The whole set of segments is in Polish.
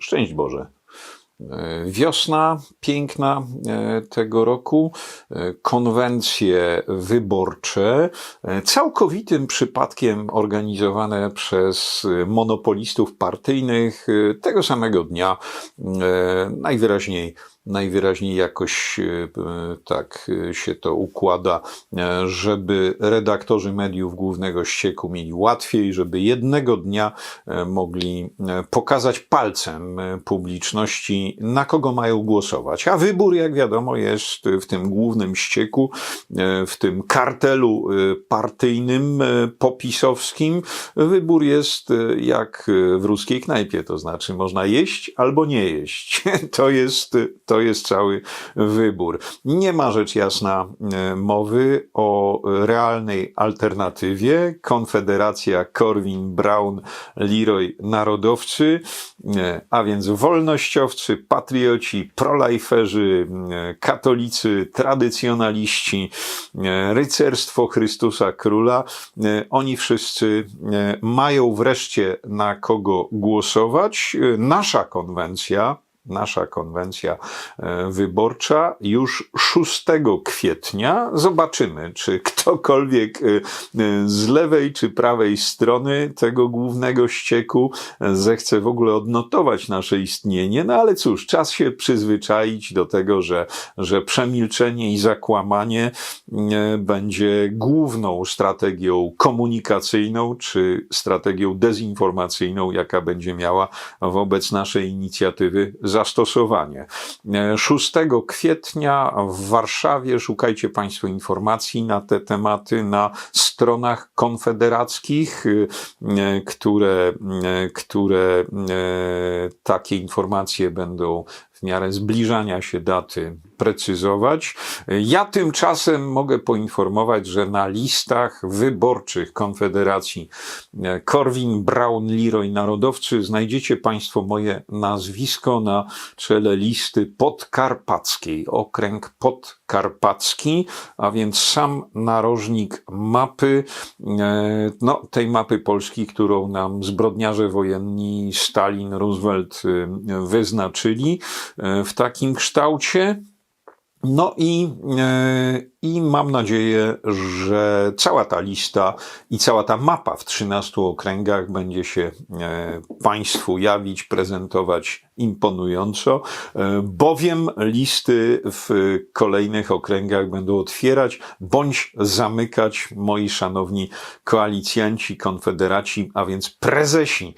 Szczęść Boże. E, Wiosna piękna e, tego roku, e, konwencje wyborcze, całkowitym przypadkiem organizowane przez monopolistów partyjnych tego samego dnia, najwyraźniej najwyraźniej jakoś e, e, tak e, się to układa, żeby redaktorzy mediów głównego ścieku mieli łatwiej, żeby jednego dnia mogli pokazać palcem publiczności, na kogo mają głosować. A wybór, jak wiadomo, jest w tym głównym ścieku, w tym kartelu partyjnym, popisowskim. Wybór jest jak w ruskiej knajpie, to znaczy można jeść albo nie jeść. To jest, to jest cały wybór. Nie ma rzecz jasna e, mowy o realnej alternatywie. Konfederacja Korwin, Brown, Leroy, narodowcy, e, a więc wolnościowcy, patrioci, prolajferzy, e, katolicy, tradycjonaliści, rycerstwo Chrystusa Króla. Oni wszyscy mają wreszcie na kogo głosować. Nasza konwencja, nasza konwencja e, wyborcza już 6 kwietnia. Zobaczymy, czy ktokolwiek e, e, z lewej czy prawej strony tego głównego ścieku zechce w ogóle odnotować nasze istnienie. No ale cóż, czas się przyzwyczaić do tego, że, że przemilczenie i zakłamanie będzie główną strategią komunikacyjną czy strategią dezinformacyjną, jaka będzie miała wobec naszej inicjatywy zastosowanie. E, 6 kwietnia w Warszawie szukajcie Państwo informacji na te tematy na stronach konfederackich, które, które e, takie informacje będą w miarę zbliżania się daty precyzować. Ja tymczasem mogę poinformować, że na listach wyborczych Konfederacji e, Korwin, Braun, Leroy, Narodowcy znajdziecie Państwo moje nazwisko na czele listy podkarpackiej, okręg podkarpacki, a więc sam narożnik mapy, e, no, tej mapy Polski, którą nam zbrodniarze wojenni Stalin, Roosevelt e, wyznaczyli w takim kształcie. No i, e, i mam nadzieję, że cała ta lista i cała ta mapa w 13 okręgach będzie się e, Państwu jawić, prezentować imponująco, e, bowiem listy w kolejnych okręgach będą otwierać bądź zamykać moi szanowni koalicjanci, konfederaci, a więc prezesi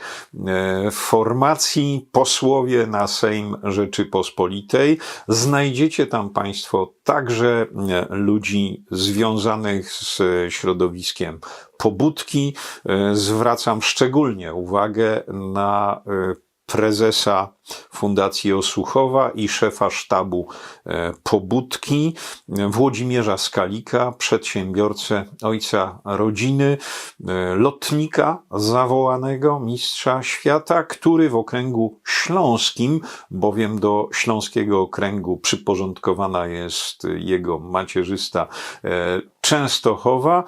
e, formacji, posłowie na Sejm Rzeczypospolitej. Znajdziecie tam Państwo także e, ludzi związanych z środowiskiem pobudki. E, Zwracam szczególnie uwagę na e, prezesa Fundacji Osłuchowa i szefa sztabu e, pobudki Włodzimierza Skalika, przedsiębiorcę, ojca rodziny, e, lotnika zawołanego, mistrza świata, który w okręgu śląskim, bowiem do śląskiego okręgu przyporządkowana jest jego macierzysta e, Częstochowa.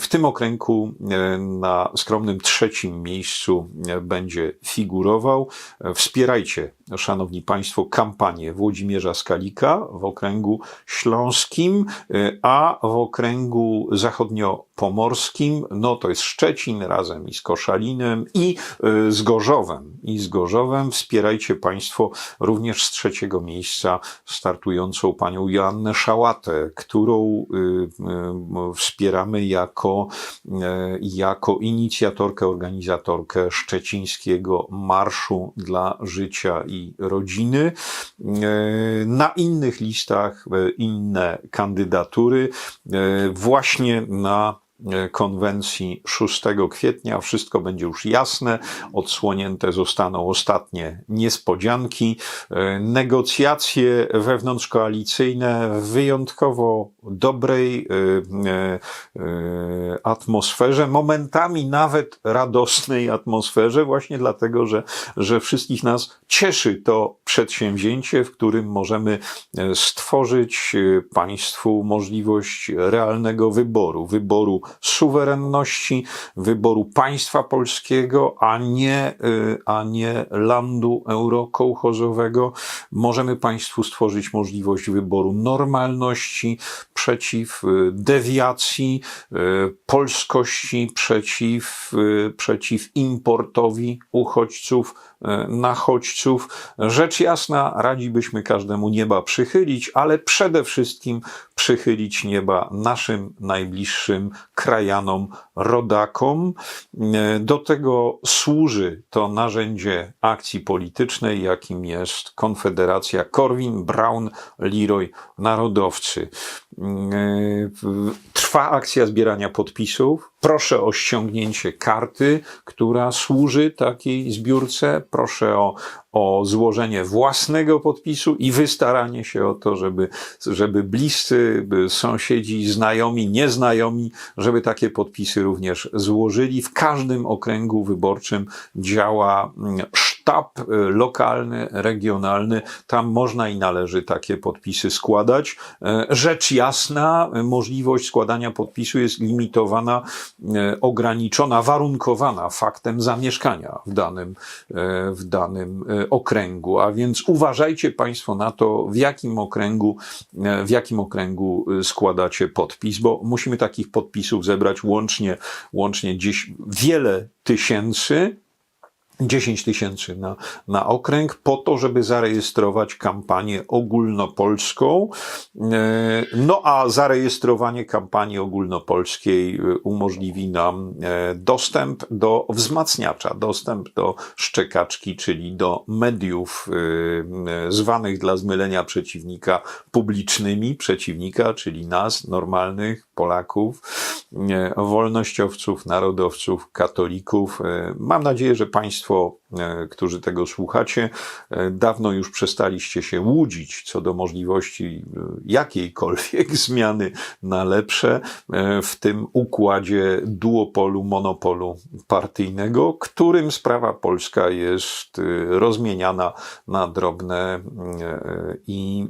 W tym okręgu na skromnym trzecim miejscu będzie figurował. E, Wspierajcie, szanowni państwo, kampanię Włodzimierza Skalika w okręgu śląskim, e, a w okręgu zachodniopomorskim, no to jest Szczecin razem i z Koszalinem i e, z Gorzowem. I z Gorzowem wspierajcie państwo również z trzeciego miejsca startującą panią Joannę Szałatę, którą y, y, wspieramy jako, jako inicjatorkę, organizatorkę szczecińskiego Marszu dla Życia i Rodziny. E, Na innych listach e, inne kandydatury. E, Właśnie na konwencji 6 kwietnia. Wszystko będzie już jasne. Odsłonięte zostaną ostatnie niespodzianki. E, Negocjacje wewnątrzkoalicyjne w wyjątkowo dobrej e, e, e, atmosferze, momentami nawet radosnej atmosferze, właśnie dlatego, że, że wszystkich nas cieszy to przedsięwzięcie, w którym możemy e, stworzyć e, państwu możliwość realnego wyboru, wyboru suwerenności, wyboru państwa polskiego, a nie, y, a nie landu eurokołchozowego. Możemy państwu stworzyć możliwość wyboru normalności przeciw y, dewiacji, y, polskości przeciw, przeciw importowi uchodźców, nachodźców. Rzecz jasna, radzibyśmy każdemu nieba przychylić, ale przede wszystkim przychylić nieba naszym najbliższym krajanom, rodakom. Y, Do tego służy to narzędzie akcji politycznej, jakim jest Konfederacja Korwin, Brown, Leroy, Narodowcy. Trwa akcja zbierania podpisów. Proszę o ściągnięcie karty, która służy takiej zbiórce. Proszę o, o złożenie własnego podpisu i wystaranie się o to, żeby, żeby bliscy, sąsiedzi, znajomi, nieznajomi, żeby takie podpisy również złożyli. W każdym okręgu wyborczym działa mm, sztab y, lokalny, regionalny. Tam można i należy takie podpisy składać. E, Rzecz jasna, możliwość składania podpisu jest limitowana, e, ograniczona, warunkowana faktem zamieszkania w danym, e, w danym okręgu. A więc uważajcie Państwo na to, w jakim okręgu, w jakim okręgu składacie podpis, bo musimy takich podpisów zebrać łącznie, łącznie gdzieś wiele tysięcy. 10 tysięcy na, na okręg, po to, żeby zarejestrować kampanię ogólnopolską. E, No a zarejestrowanie kampanii ogólnopolskiej e, umożliwi nam e, dostęp do wzmacniacza, dostęp do szczekaczki, czyli do mediów zwanych dla zmylenia przeciwnika publicznymi, przeciwnika, czyli nas, normalnych Polaków, wolnościowców, narodowców, katolików. Mam nadzieję, że Państwo, for którzy tego słuchacie, e, dawno już przestaliście się łudzić co do możliwości e, jakiejkolwiek zmiany na lepsze e, w tym układzie duopolu, monopolu partyjnego, którym sprawa polska jest e, rozmieniana na drobne e, i,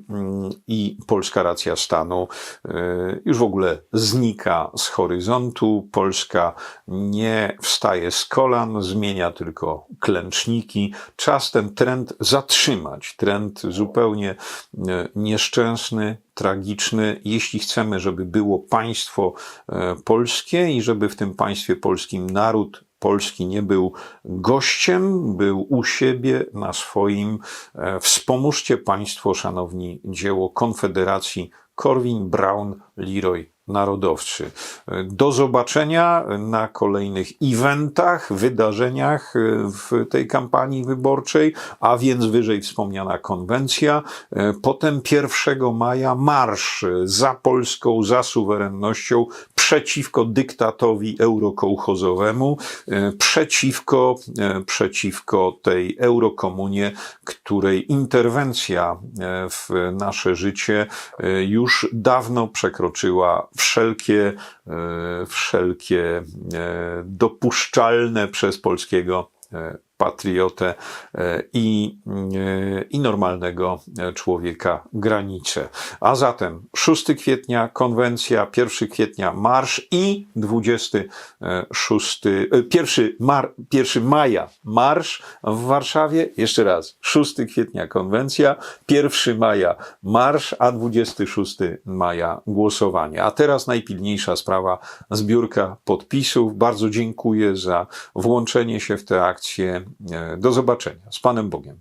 i polska racja stanu e, już w ogóle znika z horyzontu. Polska nie wstaje z kolan, zmienia tylko klęczniki. Czas ten trend zatrzymać. Trend zupełnie e, nieszczęsny, tragiczny. Jeśli chcemy, żeby było państwo e, polskie i żeby w tym państwie polskim naród Polski nie był gościem, był u siebie na swoim. E, Wspomóżcie Państwo, szanowni, dzieło Konfederacji Korwin, Brown, Leroy, Narodowcy. E, Do zobaczenia na kolejnych eventach, wydarzeniach e, w tej kampanii wyborczej, a więc wyżej wspomniana konwencja. E, Potem 1 maja marsz za Polską, za suwerennością, przeciwko dyktatowi eurokołchozowemu, e, przeciwko, przeciwko tej eurokomunie, której interwencja w nasze życie już dawno przekroczyła wszelkie, e, wszelkie e, dopuszczalne przez polskiego e, patriotę e, i, e, i normalnego e, człowieka granice. A zatem 6 kwietnia konwencja, 1 kwietnia marsz i 26, e, 1, mar, 1 maja marsz w Warszawie. Jeszcze raz, 6 kwietnia konwencja, 1 maja marsz, a 26 maja głosowanie. A teraz najpilniejsza sprawa, zbiórka podpisów. Bardzo dziękuję za włączenie się w tę akcję. E, Do zobaczenia. Z Panem Bogiem.